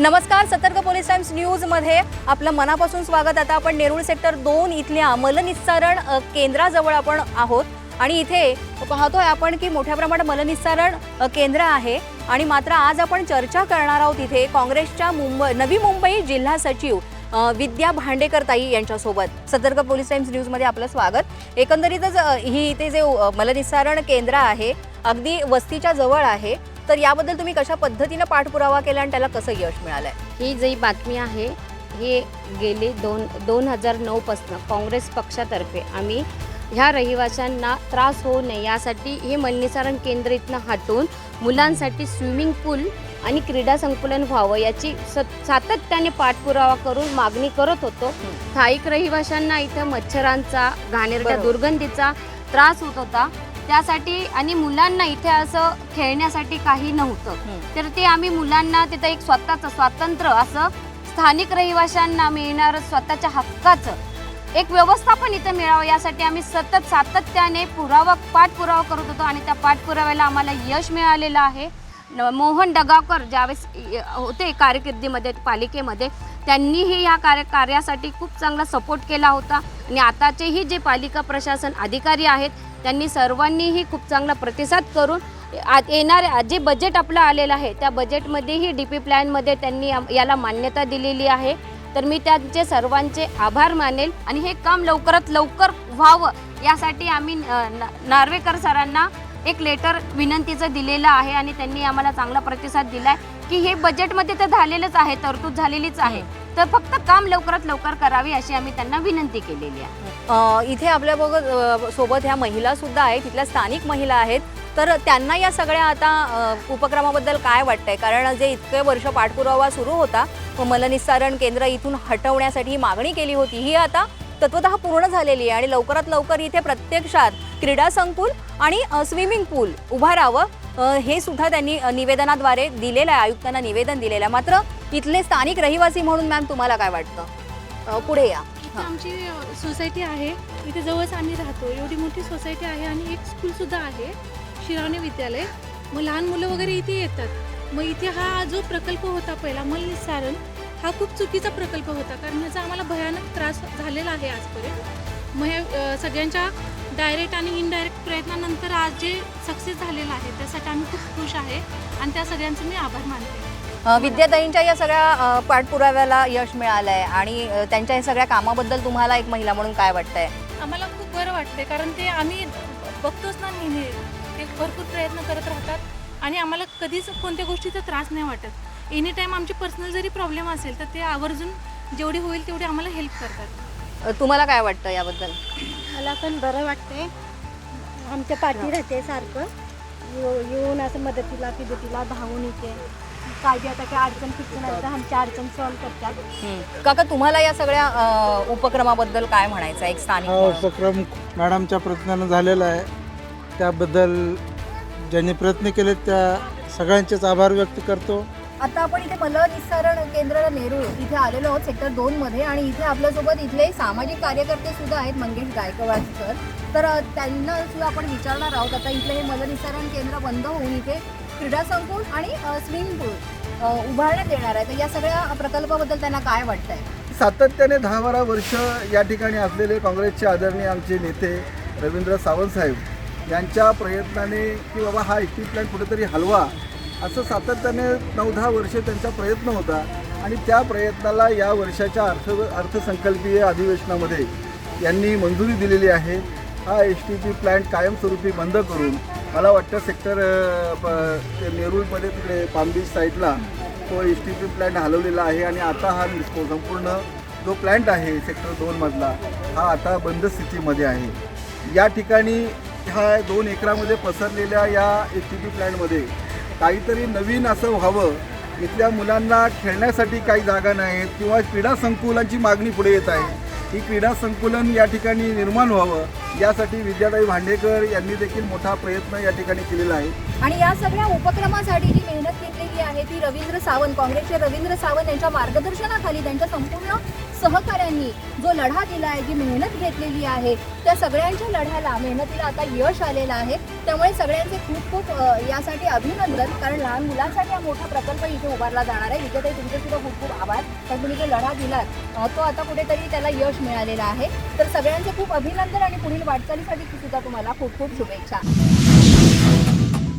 नमस्कार सतर्क police times न्यूजमध्ये आपलं मनापासून स्वागत. आता आपण नेरूळ सेक्टर दोन इथल्या मलनिस्सारण केंद्राजवळ आपण आहोत. आणि इथे पाहतोय आपण की मोठ्या प्रमाणात मलनिस्सारण केंद्र आहे. आणि मात्र आज आपण चर्चा करणार आहोत इथे काँग्रेसच्या मुंबई नवी मुंबई जिल्हा सचिव विद्या भांडेकर ताई यांच्यासोबत. सतर्क पोलीस टाइम्स न्यूजमध्ये आपलं स्वागत. एकंदरीतच ही इथे जे मलनिस्सारण केंद्र आहे अगदी वस्तीच्या जवळ आहे. तर याबद्दल तुम्ही कशा पद्धतीनं पाठपुरावा केला आणि त्याला कसं यश मिळालंय? ही जी बातमी आहे हे गेले दोन दोन हजार नऊपासनं काँग्रेस पक्षातर्फे आम्ही ह्या रहिवाशांना त्रास होऊ नये यासाठी हे मलनिसारण केंद्र इथनं हटवून मुलांसाठी स्विमिंग पूल आणि क्रीडा संकुलन व्हावं याची सत सातत्याने पाठपुरावा करून मागणी करत होतो. स्थायिक रहिवाशांना इथं मच्छरांचा घाणेरड्या. दुर्गंधीचा त्रास होत होता. त्यासाठी आणि मुलांना इथे असं खेळण्यासाठी काही नव्हतं. तर ते आम्ही मुलांना तिथं एक स्वतःचं स्वातंत्र्य असं स्थानिक रहिवाशांना मिळणारं स्वतःच्या हक्काचं एक व्यवस्थापन इथं मिळावं. यासाठी आम्ही सतत सातत्याने पुरावा पाठपुरावा करत होतो आणि त्या पाठपुराव्याला आम्हाला यश मिळालेलं आहे. मोहन डगावकर ज्यावेळेस होते कारकिर्दीमध्ये पालिकेमध्ये त्यांनीही या कार्य कार्यासाठी खूप चांगला सपोर्ट केला होता. आणि आताचेही जे पालिका प्रशासन अधिकारी आहेत त्यांनी सर्वांनीही खूप चांगला प्रतिसाद करून आ- येणाऱ्या जे बजेट आपलं आलेलं आहे त्या बजेटमध्येही डी पी प्लॅनमध्ये त्यांनी याला मान्यता दिलेली आहे. तर मी त्यांचे सर्वांचे आभार मानेल. आणि हे काम लवकरात लवकर व्हावं यासाठी आम्ही न- नार्वेकर सरांना एक लेटर विनंतीचं दिलेलं आहे आणि त्यांनी आम्हाला चांगला प्रतिसाद दिलाय की हे बजेटमध्ये तर झालेलंच आहे तरतूद झालेलीच आहे. तर फक्त काम लवकरात लवकर करावी अशी आम्ही त्यांना विनंती केलेली आहे. इथे आपल्या बघ सोबत ह्या महिला सुद्धा आहेत तिथल्या स्थानिक महिला आहेत. तर त्यांना या सगळ्या आता उपक्रमाबद्दल काय वाटतंय? कारण जे इतके वर्ष पाठपुरावा सुरू होता मलनिस्सारण केंद्र इथून हटवण्यासाठी ही मागणी केली होती. ही आता तत्वतः पूर्ण झालेली आहे आणि लवकरात लवकर इथे प्रत्यक्षात क्रीडा संकुल आणि स्विमिंग पूल उभारावं अ, हे सुद्धा त्यांनी निवेदनाद्वारे दिलेलं आहे. आयुक्तांना निवेदन दिलेलं आहे. मात्र इथले स्थानिक रहिवासी म्हणून मॅम तुम्हाला काय वाटतं? पुढे या. आमची सोसायटी आहे. इथे जवळच आम्ही राहतो. एवढी मोठी सोसायटी आहे आणि एक स्कूलसुद्धा आहे शिरावणे विद्यालय. मग लहान मुलं वगैरे इथे येतात. मग इथे हा जो प्रकल्प होता पहिला मल निस्सारण हा खूप चुकीचा प्रकल्प होता कारण ह्याचा आम्हाला भयानक त्रास झालेला आहे आजपर्यंत. मग हे सगळ्यांच्या डायरेक्ट आणि इनडायरेक्ट प्रयत्नानंतर आज जे सक्सेस झालेलं आहे त्यासाठी आम्ही खूप खुश आहे आणि त्या सगळ्यांचे मी आभार मानते. विद्याताईंच्या या सगळ्या पाठपुराव्याला यश मिळालं आहे आणि त्यांच्या या सगळ्या कामाबद्दल तुम्हाला एक महिला म्हणून काय वाटतंय? आम्हाला खूप बरं वाटते कारण ते आम्ही बघतोच ना नेहमी. ते भरपूर प्रयत्न करत राहतात आणि आम्हाला कधीच कोणत्या गोष्टीचा त्रास नाही वाटत. एनी टाईम आमची पर्सनल जरी प्रॉब्लेम असेल तर ते आवर्जून जेवढी होईल तेवढी आम्हाला हेल्प करतात. अ, तुम्हाला काय वाटतं याबद्दल? मला पण बरं वाटते आमच्या पाठी राहते सारखं. येऊ- येऊन असं मदतीला फिदतीला धावून येते. बी आता काय अडचण फिटकन आहे तर आमची अडचण सॉल्व्ह करतात. काका तुम्हाला या सगळ्या अ, उपक्रमाबद्दल काय म्हणायचं आहे? एक स्थानिक हा म्हणून? उपक्रम मॅडमच्या प्रयत्नानं झालेला आहे. त्याबद्दल ज्यांनी प्रयत्न केले त्या सगळ्यांचेच आभार व्यक्त करतो. आता आपण इथे मल निस्सारण केंद्र नेहरू इथे आलेलो आहोत सेक्टर दोन मध्ये. आणि इथे आपल्यासोबत इथले सामाजिक कार्यकर्ते सुद्धा आहेत मंगेश गायकवाड सर. तर त्यांना सुद्धा आपण विचारणार आहोत. आता इथलं हे मल निस्सारण केंद्र बंद होऊन इथे क्रीडा संकुल आणि स्विमिंग पूल उभारण्यात येणार आहे. तर या सगळ्या प्रकल्पाबद्दल त्यांना काय वाटतंय? सातत्याने दहा बारा वर्ष या ठिकाणी असलेले काँग्रेसचे आदरणीय आमचे नेते रवींद्र सावंत साहेब यांच्या प्रयत्नाने की बाबा हा एस प्लॅन कुठेतरी हलवा. असं सातत्याने नऊ दहा वर्ष त्यांचा प्रयत्न होता. आणि त्या प्रयत्नाला या वर्षाच्या अर्थ अर्थसंकल्पीय अधिवेशनामध्ये यांनी मंजुरी दिलेली आहे. हा एस टी पी प्लॅन्ट कायमस्वरूपी बंद करून मला वाटतं सेक्टर ते नेरूळमध्ये तिकडे पामबीच साईडला तो एस टी पी प्लॅन्ट हलवलेला आहे आणि आता हा निस्को संपूर्ण जो प्लॅन्ट आहे सेक्टर दोनमधला हा आता बंद स्थितीमध्ये आहे. या ठिकाणी ह्या दोन एकरामध्ये पसरलेल्या या एस टी पी प्लॅन्टमध्ये काहीतरी नवीन असं व्हावं. इथल्या मुलांना खेळण्यासाठी काही जागा नाहीत किंवा क्रीडा संकुलांची मागणी पुढे येत आहे. ही क्रीडा संकुलन या ठिकाणी निर्माण व्हावं यासाठी विद्याताई भांडेकर यांनी देखील मोठा प्रयत्न या ठिकाणी केलेला आहे. आणि या सगळ्या उपक्रमासाठी जी मेहनत घेतलेली आहे ती रवींद्र सावंत काँग्रेसचे रवींद्र सावंत यांच्या मार्गदर्शनाखाली त्यांच्या संपूर्ण सहकाऱ्यांनी जो लढा दिला आहे जी मेहनत घेतलेली आहे त्या सगळ्यांच्या लढ्याला मेहनतीला आता यश आलेलं आहे. त्यामुळे सगळ्यांचे खूप खूप यासाठी अभिनंदन. कारण लहान मुलांसाठी हा मोठा प्रकल्प इथे उभारला जाणार आहे. विजयताई तुमचे सुद्धा खूप खूप आभार. कारण तुम्ही जो लढा दिलात तो आता कुठेतरी त्याला यश मिळालेला आहे. तर सगळ्यांचे खूप अभिनंदन आणि पुढील वाटचालीसाठी सुद्धा तुम्हाला खूप खूप शुभेच्छा.